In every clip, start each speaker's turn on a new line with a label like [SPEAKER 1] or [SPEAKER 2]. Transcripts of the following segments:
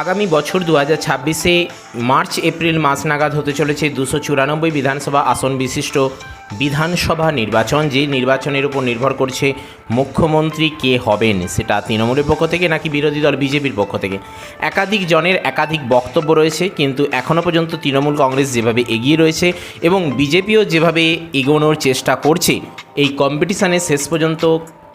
[SPEAKER 1] আগামী বছর দু হাজার ছাব্বিশে মার্চ, এপ্রিল মাস নাগাদ হতে চলেছে দুশো চুরানব্বই বিধানসভা আসন বিশিষ্ট বিধানসভা নির্বাচন, যে নির্বাচনের উপর নির্ভর করছে মুখ্যমন্ত্রী কে হবেন। সেটা তৃণমূলের পক্ষ থেকে নাকি বিরোধী দল বিজেপির পক্ষ থেকে? একাধিক জনের একাধিক বক্তব্য রয়েছে, কিন্তু এখনও পর্যন্ত তৃণমূল কংগ্রেস যেভাবে এগিয়ে রয়েছে এবং বিজেপিও যেভাবে এগোনোর চেষ্টা করছে, এই কম্পিটিশানে শেষ পর্যন্ত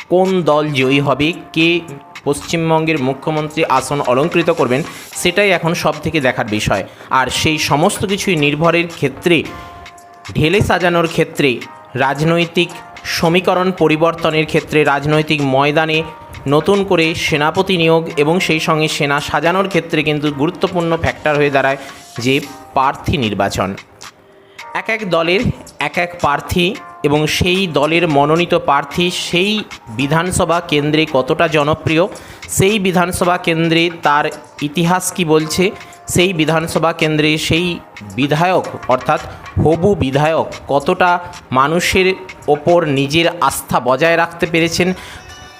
[SPEAKER 1] কোন দল জয়ী হবে, কে পশ্চিমবঙ্গের মুখ্যমন্ত্রী আসন অলঙ্কৃত করবেন, সেটাই এখন সব থেকে দেখার বিষয়। আর সেই সমস্ত কিছুই নির্ভরের ক্ষেত্রে, ঢেলে সাজানোর ক্ষেত্রে, রাজনৈতিক সমীকরণ পরিবর্তনের ক্ষেত্রে, রাজনৈতিক ময়দানে নতুন করে সেনাপতি নিয়োগ এবং সেই সঙ্গে সেনা সাজানোর ক্ষেত্রে কিন্তু গুরুত্বপূর্ণ ফ্যাক্টর হয়ে দাঁড়ায় যে প্রার্থী নির্বাচন। এক এক দলের এক এক প্রার্থী এবং সেই দলের মনোনীত প্রার্থী সেই বিধানসভা কেন্দ্রে কতটা জনপ্রিয়? সেই বিধানসভা কেন্দ্রে তার ইতিহাস কি বলছে? সেই বিধানসভা কেন্দ্রে সেই বিধায়ক, অর্থাৎ হবু বিধায়ক কতটা মানুষের ওপর নিজের আস্থা বজায় রাখতে পেরেছেন?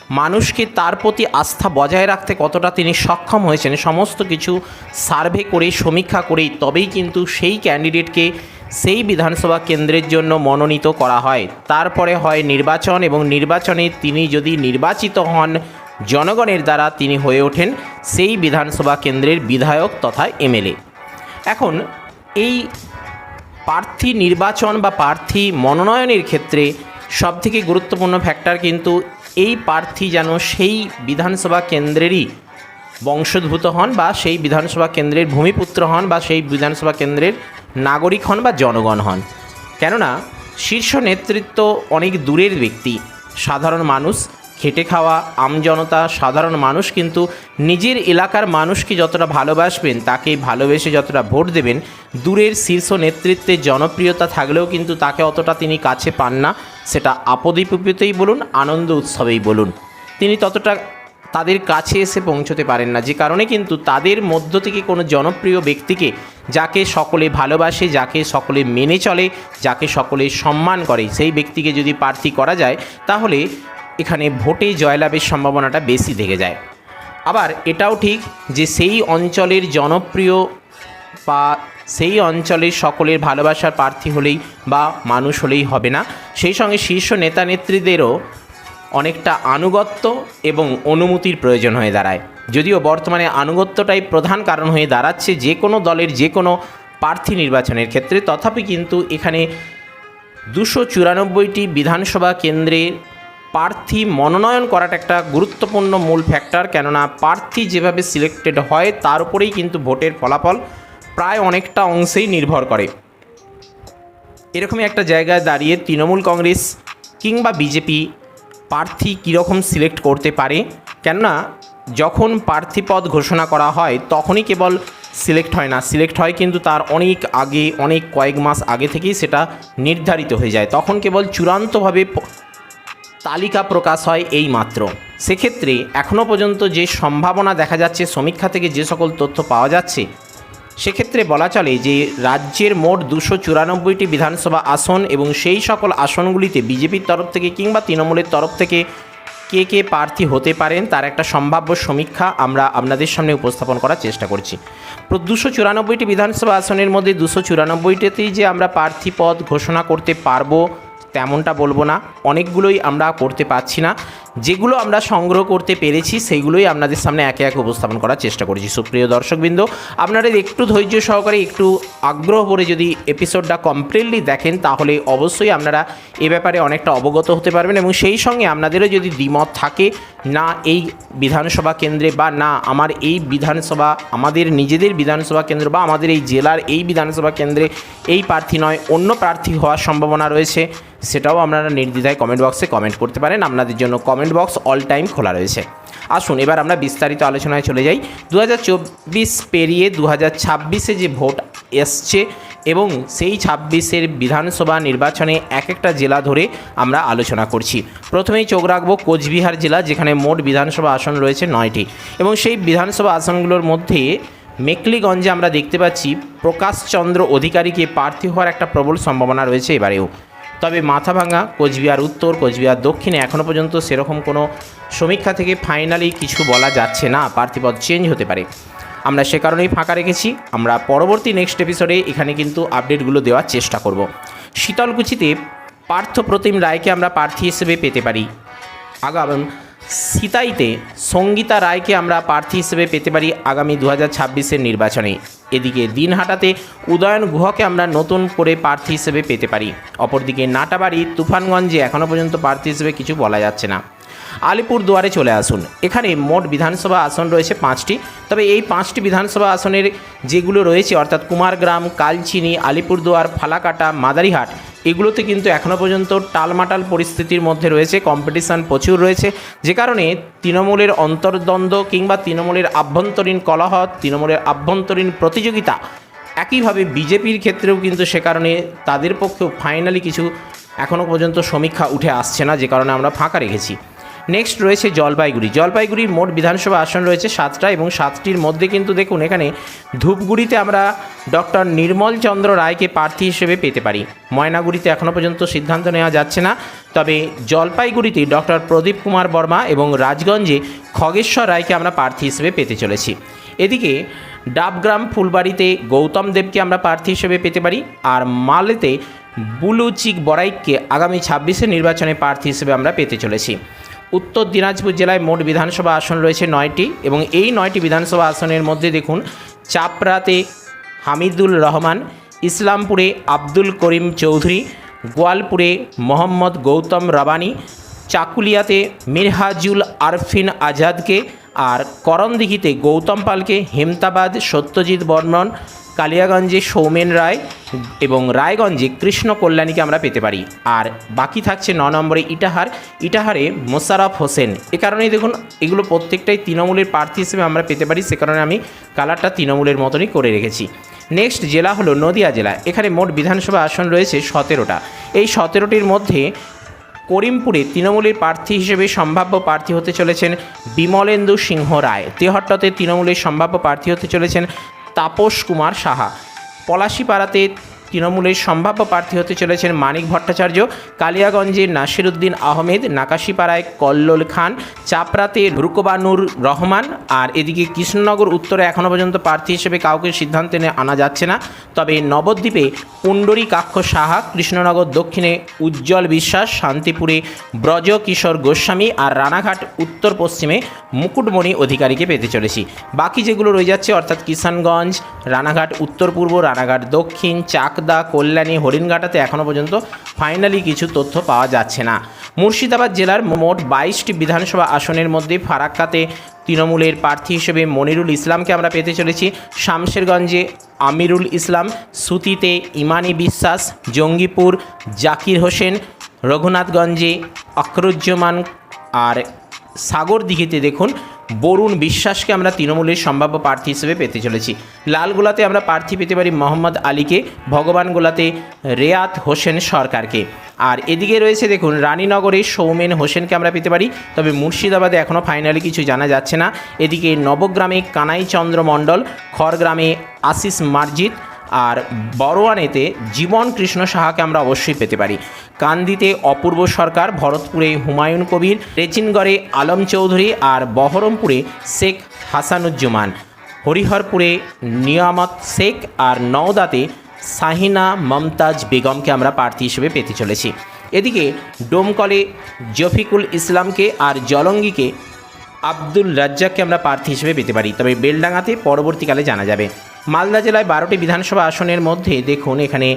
[SPEAKER 1] মানুষকে তার প্রতি আস্থা বজায় রাখতে কতটা তিনি সক্ষম হয়েছেন? সমস্ত কিছু সার্ভে করে, সমীক্ষা করেই, তবেই কিন্তু সেই ক্যান্ডিডেটকে সেই বিধানসভা কেন্দ্রের জন্য মনোনীত করা হয়। তারপরে হয় নির্বাচন এবং নির্বাচনে তিনি যদি নির্বাচিত হন, জনগণের দ্বারা তিনি হয়ে ওঠেন সেই বিধানসভা কেন্দ্রের বিধায়ক তথা এমএলএ। এখন এই প্রার্থী নির্বাচন বা প্রার্থী মনোনয়নের ক্ষেত্রে সবথেকে গুরুত্বপূর্ণ ফ্যাক্টর কিন্তু এই প্রার্থী যেন সেই বিধানসভা কেন্দ্রেরই বংশোদ্ভূত হন বা সেই বিধানসভা কেন্দ্রের ভূমিপুত্র হন বা সেই বিধানসভা কেন্দ্রের নাগরিক হন বা জনগণ হন। কেননা, শীর্ষ নেতৃত্ব অনেক দূরের ব্যক্তি। সাধারণ মানুষ, খেটে খাওয়া আমজনতা সাধারণ মানুষ কিন্তু নিজের এলাকার মানুষকে যতটা ভালোবাসবেন, তাকে ভালোবেসে যতটা ভোট দেবেন, দূরের শীর্ষ নেতৃত্বের জনপ্রিয়তা থাকলেও কিন্তু তাকে অতটা তিনি কাছে পান না। সেটা আপদে বলুন, আনন্দ উৎসবেই বলুন। তিনি ততটা তাদের কাছে এসে পৌঁছতে পারেন না। যে কারণে কিন্তু তাদের মধ্য থেকে কোনো জনপ্রিয় ব্যক্তিকে যাকে সকলে ভালোবাসে, যাকে সকলে মেনে চলে, যাকে সকলে সম্মান করে, সেই ব্যক্তিকে যদি প্রার্থী করা যায়, তাহলে এখানে ভোটে জয়লাভের সম্ভাবনাটা বেশি থেকে যায়। আবার এটাও ঠিক যে সেই অঞ্চলের জনপ্রিয় বা সেই অঞ্চলের সকলের ভালোবাসার প্রার্থী হলেই বা মানুষ হলেই হবে না। সেই সঙ্গে শীর্ষ নেতা নেত্রীদেরও অনেকটা আনুগত্য এবং অনুমতির প্রয়োজন হয়ে দাঁড়ায়। যদিও বর্তমানে আনুগত্যটাই প্রধান কারণ হয়ে দাঁড়াচ্ছে যে কোনো দলের যে কোনো প্রার্থী নির্বাচনের ক্ষেত্রে। তথাপি কিন্তু এখানে দুশো চুরানব্বইটি বিধানসভা কেন্দ্রের প্রার্থী মনোনয়ন করাটা একটা গুরুত্বপূর্ণ মূল ফ্যাক্টর। কেননা প্রার্থী যেভাবে সিলেক্টেড হয়, তার উপরেই কিন্তু ভোটের ফলাফল প্রায় অনেকটা অংশেই নির্ভর করে। এরকমই একটা জায়গায় দাঁড়িয়ে তৃণমূল কংগ্রেস কিংবা বিজেপি প্রার্থী কীরকম সিলেক্ট করতে পারে? কেননা, যখন প্রার্থী পদ ঘোষণা করা হয়, তখনই কেবল সিলেক্ট হয় না। সিলেক্ট হয় কিন্তু তার অনেক আগে, অনেক কয়েক মাস আগে থেকেই সেটা নির্ধারিত হয়ে যায়। তখন কেবল চূড়ান্তভাবে তালিকা প্রকাশ হয় এই মাত্র সেক্ষেত্রে এখনও পর্যন্ত যে সম্ভাবনা দেখা যাচ্ছে, সমীক্ষা থেকে যে সকল তথ্য পাওয়া যাচ্ছে সেক্ষেত্রে বলা চলে যে রাজ্যের মোট দুশো চুরানব্বইটি বিধানসভা আসন এবং সেই সকল আসনগুলিতে বিজেপির তরফ থেকে কিংবা তৃণমূলের তরফ থেকে কে কে প্রার্থী হতে পারেন তার একটা সম্ভাব্য সমীক্ষা আমরা আপনাদের সামনে উপস্থাপন করার চেষ্টা করছি। দুশো চুরানব্বইটি বিধানসভা আসনের মধ্যে দুশো চুরানব্বইটিতেই যে আমরা প্রার্থী পদ ঘোষণা করতে পারব তেমনটা বলব না। অনেকগুলোই আমরা করতে পারছি না। যেগুলো আমরা সংগ্রহ করতে পেরেছি, সেইগুলোই আপনাদের সামনে একে একে উপস্থাপন করার চেষ্টা করেছি। সুপ্রিয় দর্শকবৃন্দ, আপনারা একটু ধৈর্য সহকারে, একটু আগ্রহ করে যদি এপিসোডটা কমপ্লিটলি দেখেন, তাহলে অবশ্যই আপনারা এ ব্যাপারে অনেকটা অবগত হতে পারবেন এবং সেই সঙ্গে আপনাদেরও যদি দ্বিমত থাকে, না এই বিধানসভা কেন্দ্রে বা না আমার এই বিধানসভা, আমাদের নিজেদের বিধানসভা কেন্দ্র বা আমাদের এই জেলার এই বিধানসভা কেন্দ্রে এই প্রার্থী নয়, অন্য প্রার্থী হওয়ার সম্ভাবনা রয়েছে, সেটাও আপনারা নির্দ্বিধায় কমেন্ট বক্সে কমেন্ট করতে পারেন। আপনাদের জন্য কমেন্ট বক্স অল টাইম খোলা রয়েছে। আসুন, এবার আমরা বিস্তারিত আলোচনায় চলে যাই। দু পেরিয়ে দু হাজার যে ভোট এসছে এবং সেই ছাব্বিশের বিধানসভা নির্বাচনে এক একটা জেলা ধরে আমরা আলোচনা করছি। প্রথমেই চোখ রাখব কোচবিহার জেলা, যেখানে মোট বিধানসভা আসন রয়েছে নয়টি। এবং সেই বিধানসভা আসনগুলোর মধ্যে মেকলিগঞ্জে আমরা দেখতে পাচ্ছি প্রকাশচন্দ্র অধিকারীকে প্রার্থী হওয়ার একটা প্রবল সম্ভাবনা রয়েছে এবারেও। তবে মাথাভাঙা কোচবিহার উত্তর, কোচবিহার দক্ষিণে এখনও পর্যন্ত সেরকম কোনো সমীক্ষা থেকে ফাইনালি কিছু বলা যাচ্ছে না। প্রার্থীপদ চেঞ্জ হতে পারে। আমরা সে কারণেই ফাঁকা রেখেছি। আমরা পরবর্তী নেক্সট এপিসোডে এখানে কিন্তু আপডেটগুলো দেওয়ার চেষ্টা করব। শীতলকুচিতে পার্থ প্রতিম রায়কে আমরা প্রার্থী হিসেবে পেতে পারি। আগাম সিতাইতে সঙ্গীতা রায়কে আমরা প্রার্থী হিসেবে পেতে পারি আগামী দু হাজার নির্বাচনে। এদিকে দিন দিনহাটাতে উদয়ন গুহকে আমরা নতুন করে প্রার্থী হিসেবে পেতে পারি। অপরদিকে নাটাবাড়ি, তুফানগঞ্জে এখনও পর্যন্ত প্রার্থী হিসেবে কিছু বলা যাচ্ছে না। আলিপুর দুয়ারে চলে আসুন। এখানে মোট বিধানসভা আসন রয়েছে পাঁচটি। তবে এই পাঁচটি বিধানসভা আসনের যেগুলো রয়েছে, অর্থাৎ কুমারগ্রাম, কালচিনি, আলিপুরদুয়ার, ফালাকাটা, মাদারিহাট, এগুলোতে কিন্তু এখনও পর্যন্ত টালমাটাল পরিস্থিতির মধ্যে রয়েছে কম্পিটিশান প্রচুর রয়েছে। যে কারণে তৃণমূলের অন্তর্দ্বন্দ্ব কিংবা তৃণমূলের আভ্যন্তরীণ কলহ তৃণমূলের আভ্যন্তরীণ প্রতিযোগিতা একইভাবে বিজেপির ক্ষেত্রেও কিন্তু সে কারণে তাদের পক্ষেও ফাইনালি কিছু এখনও পর্যন্ত সমীক্ষা উঠে আসছে না, যে কারণে আমরা ফাঁকা রেখেছি। নেক্সট রয়েছে জলপাইগুড়ি। জলপাইগুড়ির মোট বিধানসভা আসন রয়েছে সাতটা এবং সাতটির মধ্যে কিন্তু দেখুন, এখানে ধূপগুড়িতে আমরা ডক্টর নির্মল চন্দ্র রায়কে প্রার্থী হিসেবে পেতে পারি। ময়নাগুড়িতে এখনও পর্যন্ত সিদ্ধান্ত নেওয়া যাচ্ছে না। তবে জলপাইগুড়িতে ডক্টর প্রদীপ কুমার বর্মা এবং রাজগঞ্জে খগেশ্বর রায়কে আমরা প্রার্থী হিসেবে পেতে চলেছি। এদিকে ডাবগ্রাম ফুলবাড়িতে গৌতম দেবকে আমরা প্রার্থী হিসেবে পেতে পারি আর মালেতে বুলুচিক বড়াইককে আগামী ছাব্বিশে নির্বাচনে প্রার্থী হিসেবে আমরা পেতে চলেছি। উত্তর দিনাজপুর জেলায় মোট বিধানসভা আসন রয়েছে নয়টি এবং এই নয়টি বিধানসভা আসনের মধ্যে দেখুন, চাপড়াতে হামিদুল রহমান, ইসলামপুরে আব্দুল করিম চৌধুরী, গোয়ালপুরে মোহাম্মদ গৌতম রাবানি, চাকুলিয়াতে মিরহাজুল আরফিন আজাদকে আর করণদিঘিতে গৌতম পালকে হেমতাবাদ সত্যজিৎ বর্মন কালিয়াগঞ্জে সৌমেন রায় এবং রায়গঞ্জে কৃষ্ণ কল্যাণীকে আমরা পেতে পারি। আর বাকি থাকছে ন নম্বরে ইটাহার। ইটাহারে মোশারফ হোসেন। এ কারণেই দেখুন, এগুলো প্রত্যেকটাই তৃণমূলের প্রার্থী হিসেবে আমরা পেতে পারি, সে কারণে আমি কালারটা তৃণমূলের মতনই করে রেখেছি। নেক্সট জেলা হলো নদিয়া জেলা। এখানে মোট বিধানসভা আসন রয়েছে সতেরোটা। এই সতেরোটির মধ্যে করিমপুরে তৃণমূলের প্রার্থী হিসেবে সম্ভাব্য প্রার্থী হতে চলেছেন বিমলেন্দু সিংহ রায়। তেহট্টতে তৃণমূলের সম্ভাব্য প্রার্থী হতে চলেছেন তাপস কুমার সাহা। পলাশিপাড়াতে তৃণমূলের সম্ভাব্য প্রার্থী হতে চলেছেন মানিক ভট্টাচার্য কালিয়াগঞ্জে নাসিরুদ্দিন আহমেদ, নাকাশিপাড়ায় কল্লোল খান, চাপরাতে রুকবানুর রহমান আর এদিকে কৃষ্ণনগর উত্তরে এখনও পর্যন্ত প্রার্থী হিসেবে কাউকে সিদ্ধান্তে নে- আনা যাচ্ছে না। তবে নবদ্বীপে পুণ্ডরী কাক্ষ সাহা, কৃষ্ণনগর দক্ষিণে উজ্জ্বল বিশ্বাস, শান্তিপুরে ব্রজ কিশোর গোস্বামী আর রানাঘাট উত্তর পশ্চিমে মুকুটমণি অধিকারীকে পেতে চলেছি। বাকি যেগুলো রয়ে যাচ্ছে, অর্থাৎ কিষানগঞ্জ, রানাঘাট উত্তর পূর্ব, রানাঘাট দক্ষিণ চাকদা কল্যাণী, হরিণঘাটাতে এখনও পর্যন্ত ফাইনালি কিছু তথ্য পাওয়া যাচ্ছে না। মুর্শিদাবাদ জেলার মোট বাইশটি বিধানসভা আসনের মধ্যে ফারাক্কাতে তৃণমূলের প্রার্থী হিসেবে মনিরুল ইসলামকে আমরা পেতে চলেছি। শামশেরগঞ্জে আমিরুল ইসলাম, সুতিতে ইমানি বিশ্বাস, জঙ্গিপুর, জাকির হোসেন, রঘুনাথগঞ্জে অখরুজ্জামান আর সাগরদিঘিতে দেখুন বরুণ বিশ্বাসকে আমরা তৃণমূলের সম্ভাব্য প্রার্থী হিসেবে পেতে চলেছি। লালগোলাতে আমরা প্রার্থী পেতে পারি মোহাম্মদ আলীকে ভগবানগোলাতে রেয়াত হোসেন সরকারকে। আর এদিকে রয়েছে দেখুন, রানীনগরে সৌমেন হোসেনকে আমরা পেতে পারি, তবে মুর্শিদাবাদে এখনও ফাইনালি কিছু জানা যাচ্ছে না। এদিকে নবগ্রামে কানাই চন্দ্র মণ্ডল, খড়গ্রামে আশিস মার্জিত আর বড়োয়ানেতে জীবন কৃষ্ণ সাহাকে আমরা অবশ্যই পেতে পারি। কান্দিতে অপূর্ব সরকার, ভরতপুরে হুমায়ুন কবির, রেচিনগড়ে আলম চৌধুরী আর বহরমপুরে শেখ হাসানুজ্জামান। হরিহরপুরে নিয়ামত শেখ আর নওদাতে শাহিনা মমতাজ বেগমকে আমরা প্রার্থী হিসেবে পেতে চলেছি। এদিকে ডোমকলে জফিকুল ইসলামকে আর জলঙ্গিকে আব্দুল রাজ্জাককে আমরা প্রার্থী হিসেবে পেতে পারি। তবে বেলডাঙ্গাতে পরবর্তীকালে জানা যাবে মালদা জেলায় বারোটি বিধানসভা আসনের মধ্যে দেখুন, এখানে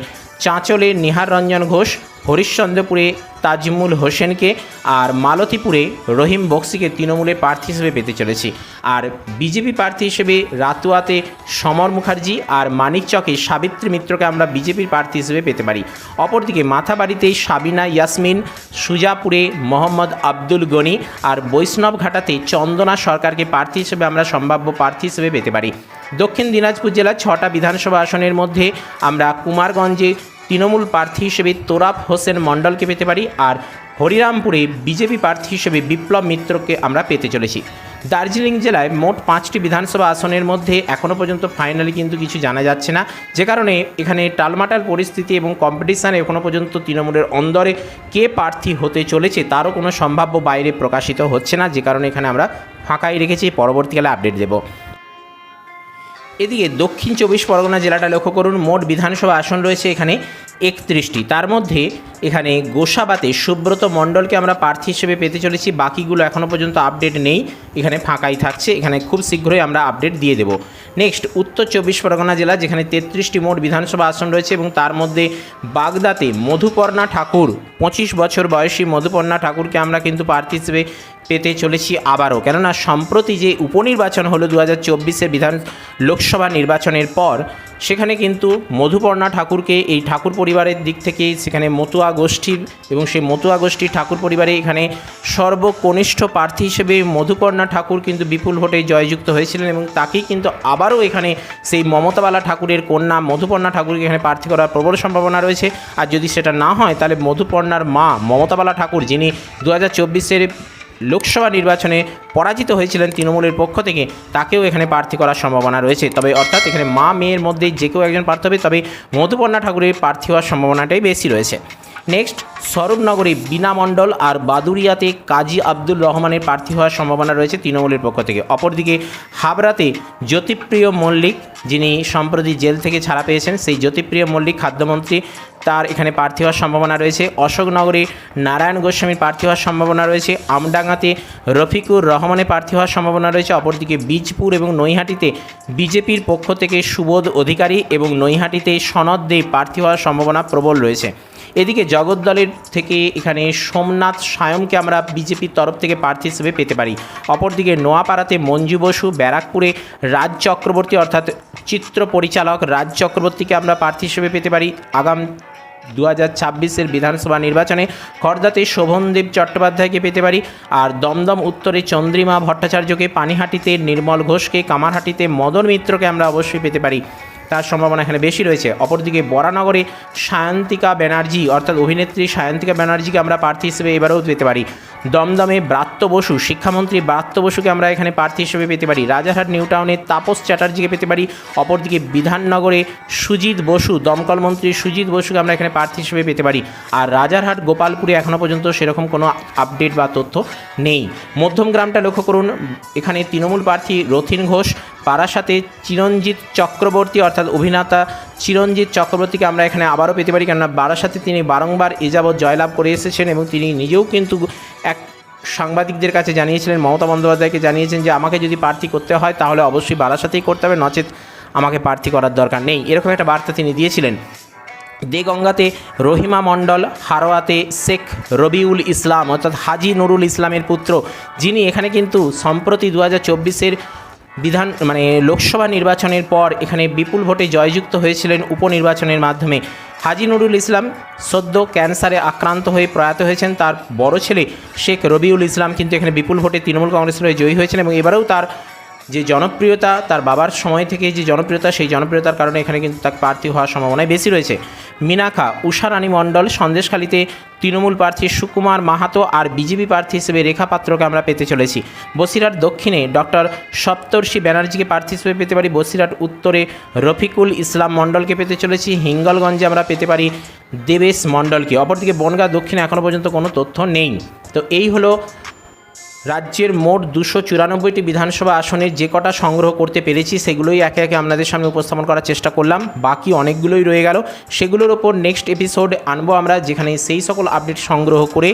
[SPEAKER 1] চাঁচলে নিহার রঞ্জন ঘোষ, হরিশ্চন্দ্রপুরে তাজমুল হোসেনকে আর মালতীপুরে রহিম বক্সিকে তৃণমূলের প্রার্থী হিসেবে পেতে চলেছি। আর বিজেপি প্রার্থী হিসেবে রাতুয়াতে সমর মুখার্জি আর মানিকচকে সাবিত্রী মিত্রকে আমরা বিজেপির প্রার্থী হিসেবে পেতে পারি। অপরদিকে মাথাবাড়িতে সাবিনা ইয়াসমিন, সুজাপুরে মোহাম্মদ আব্দুল গনি আর বৈষ্ণবঘাটাতে চন্দনা সরকারকে প্রার্থী হিসেবে আমরা সম্ভাব্য প্রার্থী হিসেবে পেতে পারি। দক্ষিণ দিনাজপুর জেলার ছটা বিধানসভা আসনের মধ্যে আমরা কুমারগঞ্জে তৃণমূল প্রার্থী হিসেবে তোরাফ হোসেন মণ্ডলকে পেতে পারি আর হরিরামপুরে বিজেপি প্রার্থী হিসেবে বিপ্লব মিত্রকে আমরা পেতে চলেছি। দার্জিলিং জেলায় মোট পাঁচটি বিধানসভা আসনের মধ্যে এখনও পর্যন্ত ফাইনালি কিন্তু কিছু জানা যাচ্ছে না। যে কারণে এখানে টালমাটাল পরিস্থিতি এবং কম্পিটিশানে এখনও পর্যন্ত তৃণমূলের অন্দরে কে প্রার্থী হতে চলেছে তারও কোনো সম্ভাব্য বাইরে প্রকাশিত হচ্ছে না। যে কারণে এখানে আমরা ফাঁকাই রেখেছি। পরবর্তীকালে আপডেট দেবো। এদিকে দক্ষিণ চব্বিশ পরগনা জেলাটা লক্ষ্য করুন মোট বিধানসভা আসন রয়েছে এখানে। একত্রিশটি। তার মধ্যে এখানে গোসাবাতে সুব্রত মণ্ডলকে আমরা প্রার্থী হিসেবে পেতে চলেছি। বাকিগুলো এখনও পর্যন্ত আপডেট নেই। এখানে ফাঁকাই থাকছে। এখানে খুব শীঘ্রই আমরা আপডেট দিয়ে দেবো। নেক্সট, উত্তর চব্বিশ পরগনা জেলা, যেখানে তেত্রিশটি মোট বিধানসভা আসন রয়েছে এবং তার মধ্যে বাগদাতে মধুপর্ণা ঠাকুর, পঁচিশ বছর বয়সী মধুপর্ণা ঠাকুরকে আমরা কিন্তু প্রার্থী হিসেবে পেতে চলেছি আবারও। কেননা, সম্প্রতি যে উপনির্বাচন হলো দু হাজার বিধান, লোকসভা নির্বাচনের পর, সেখানে কিন্তু মধুপর্ণা ঠাকুরকে, এই ঠাকুর পরিবারের দিক থেকে সেখানে মতুয়া গোষ্ঠীর এবং সেই মতুয়া গোষ্ঠীর ঠাকুর পরিবারে এখানে সর্বকনিষ্ঠ প্রার্থী হিসেবে মধুপর্ণা ঠাকুর কিন্তু বিপুল ভোটে জয়যুক্ত হয়েছিলেন এবং তাকেই কিন্তু আবারও এখানে সেই মমতাবালা ঠাকুরের কন্যা মধুপর্ণা ঠাকুরকে এখানে প্রার্থী করার প্রবল সম্ভাবনা রয়েছে। আর যদি সেটা না হয়, তাহলে মধুপর্ণার মা মমতাবালা ঠাকুর যিনি দু হাজার চব্বিশের লোকসভা নির্বাচনে পরাজিত হয়েছিলেন তৃণমূলের পক্ষ থেকে, তাকেও এখানে প্রার্থী করার সম্ভাবনা রয়েছে। তবে অর্থাৎ এখানে মা মেয়ের মধ্যে যে কেউ একজন প্রার্থী হবে, তবে মধুপর্ণা ঠাকুরের প্রার্থী হওয়ার সম্ভাবনাটাই বেশি রয়েছে। নেক্সট স্বরূপনগরে বিনা মণ্ডল আর বাদুরিয়াতে কাজী আব্দুল রহমানের প্রার্থী হওয়ার সম্ভাবনা রয়েছে তৃণমূলের পক্ষ থেকে। অপরদিকে, হাবড়াতে জ্যোতিপ্রিয় মল্লিক, যিনি সম্প্রতি জেল থেকে ছাড়া পেয়েছেন, সেই জ্যোতিপ্রিয় মল্লিক খাদ্যমন্ত্রী, তার এখানে প্রার্থী হওয়ার সম্ভাবনা রয়েছে। অশোকনগরে নারায়ণ গোস্বামীর প্রার্থী হওয়ার সম্ভাবনা রয়েছে। আমডাঙ্গাতে রফিকুর রহমানের প্রার্থী হওয়ার সম্ভাবনা রয়েছে। অপরদিকে, বীজপুর এবং নৈহাটিতে বিজেপির পক্ষ থেকে সুবোধ অধিকারী এবং নৈহাটিতে সনদ দে প্রার্থী হওয়ার সম্ভাবনা প্রবল রয়েছে। এদিকে জগদ্দলের থেকে এখানে সোমনাথ সায়মকে আমরা বিজেপির তরফ থেকে প্রার্থী হিসেবে পেতে পারি। অপরদিকে নোয়াপাড়াতে মঞ্জু বসু, ব্যারাকপুরে রাজ চক্রবর্তী অর্থাৎ চিত্র পরিচালক রাজ চক্রবর্তীকে আমরা প্রার্থী হিসেবে পেতে পারি। আগাম দু হাজার ছাব্বিশের বিধানসভা নির্বাচনে খর্দাতে শোভনদেব চট্টোপাধ্যায়কে পেতে পারি আর দমদম উত্তরে চন্দ্রিমা ভট্টাচার্যকে, পানিহাটিতে নির্মল ঘোষকে, কামারহাটিতে মদন মিত্রকে আমরা অবশ্যই পেতে পারি। তার সম্ভাবনা এখানে বেশি রয়েছে। অপরদিকে বরানগরে সায়ন্তিকা ব্যানার্জি, অর্থাৎ অভিনেত্রী সায়ন্তিকা ব্যানার্জিকে আমরা প্রার্থী হিসেবে এবারেও পেতে পারি। দমদমে ব্রাত্য বসু, শিক্ষামন্ত্রী ব্রাত্য বসুকে আমরা এখানে প্রার্থী হিসেবে পেতে পারি। রাজারহাট নিউ টাউনে তাপস চ্যাটার্জিকে পেতে পারি। অপরদিকে বিধাননগরে সুজিত বসু, দমকল মন্ত্রী সুজিত বসুকে আমরা এখানে প্রার্থী হিসেবে পেতে পারি। আর রাজারহাট, গোপালপুরে এখনও পর্যন্ত সেরকম কোনো আপডেট বা তথ্য নেই। মধ্যম গ্রামটা লক্ষ্য করুন, এখানে তৃণমূল প্রার্থী রথিন ঘোষ পারাসাতে চিরঞ্জিত চক্রবর্তী অর্থাৎ অভিনেতা চিরঞ্জিত চক্রবর্তীকে আমরা এখানে আবারও পেতে পারি কেননা বারাসাতে তিনি বারংবার এ যাবৎ জয়লাভ করে এসেছেন এবং তিনি নিজেও কিন্তু এক সাংবাদিকদের কাছে জানিয়েছিলেন, মমতা বন্দ্যোপাধ্যায়কে জানিয়েছেন যে আমাকে যদি প্রার্থী করতে হয় তাহলে অবশ্যই বারাসাতেই করতে হবে, নচেত আমাকে প্রার্থী করার দরকার নেই। এরকম একটা বার্তা তিনি দিয়েছিলেন। দেগঙ্গাতে রহিমা মণ্ডল, হারোয়াতে শেখ রবিউল ইসলাম, অর্থাৎ হাজি নুরুল ইসলামের পুত্র, যিনি এখানে কিন্তু সম্প্রতি দু হাজার চব্বিশের বিধান মানে লোকসভা নির্বাচনের পর এখানে বিপুল ভোটে জয়যুক্ত হয়েছিলেন উপনির্বাচনের মাধ্যমে। হাজি নুরুল ইসলাম সদ্য ক্যান্সারে আক্রান্ত হয়ে প্রয়াত হয়েছেন। তার বড় ছেলে শেখ রবিউল ইসলাম কিন্তু এখানে বিপুল ভোটে তৃণমূল কংগ্রেসের হয়ে জয়ী হয়েছেন এবং এবারেও তার যে জনপ্রিয়তা তার বাবার সময় থেকে যে জনপ্রিয়তা, সেই জনপ্রিয়তার কারণে এখানে কিন্তু তার প্রার্থী হওয়ার সম্ভাবনাই বেশি রয়েছে। মিনাখা উষারানী মণ্ডল, সন্দেশখালীতে তৃণমূল প্রার্থী সুকুমার মাহাতো আর বিজেপি প্রার্থী হিসেবে রেখা পাত্রকে আমরা পেতে চলেছি। বসিরহাট দক্ষিণে ডক্টর সপ্তর্ষি ব্যানার্জিকে প্রার্থী হিসেবে পেতে পারি। বসিরহাট উত্তরে রফিকুল ইসলাম মণ্ডলকে পেতে চলেছি। হিঙ্গলগঞ্জে আমরা পেতে পারি দেবেশ মণ্ডলকে। অপরদিকে বনগাঁ দক্ষিণে এখনও পর্যন্ত কোনো তথ্য নেই। তো এই হলো রাজ্যের মোট দুশো চুরানব্বইটি বিধানসভা আসনের যে কটা সংগ্রহ করতে পেরেছি, সেগুলোই একে একে আপনাদের সামনে উপস্থাপন করার চেষ্টা করলাম। বাকি অনেকগুলোই রয়ে গেল। সেগুলোর ওপর নেক্সট এপিসোড আনব আমরা, যেখানে সেই সকল আপডেট সংগ্রহ করে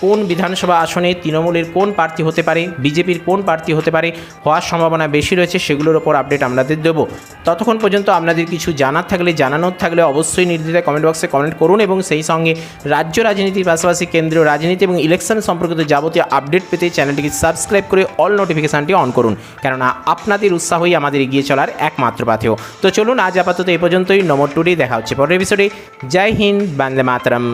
[SPEAKER 1] কোন বিধানসভা আসনে তৃণমূলের কোন প্রার্থী হতে পারে, বিজেপির কোন প্রার্থী হতে পারে, হওয়ার সম্ভাবনা বেশি রয়েছে সেগুলোর ওপর আপডেট আপনাদের দেবো। ততক্ষণ পর্যন্ত আপনাদের কিছু জানার থাকলে, জানানোর থাকলে অবশ্যই নির্দ্বিধায় কমেন্ট বক্সে কমেন্ট করুন এবং সেই সঙ্গে রাজ্য রাজনীতির পাশাপাশি কেন্দ্রীয় রাজনীতি এবং ইলেকশন সম্পর্কিত যাবতীয় আপডেট পেতে চ্যানেলটিকে সাবস্ক্রাইব করে অল নোটিফিকেশানটি অন করুন। কেননা আপনাদের উৎসাহই আমাদের এগিয়ে চলার একমাত্র পাথেও তো চলুন আজ আপাতত এ পর্যন্তই। নম্বর টুডে দেখা হচ্ছে পরের এপিসোডে জয় হিন্দ। বান্দে মাতরম।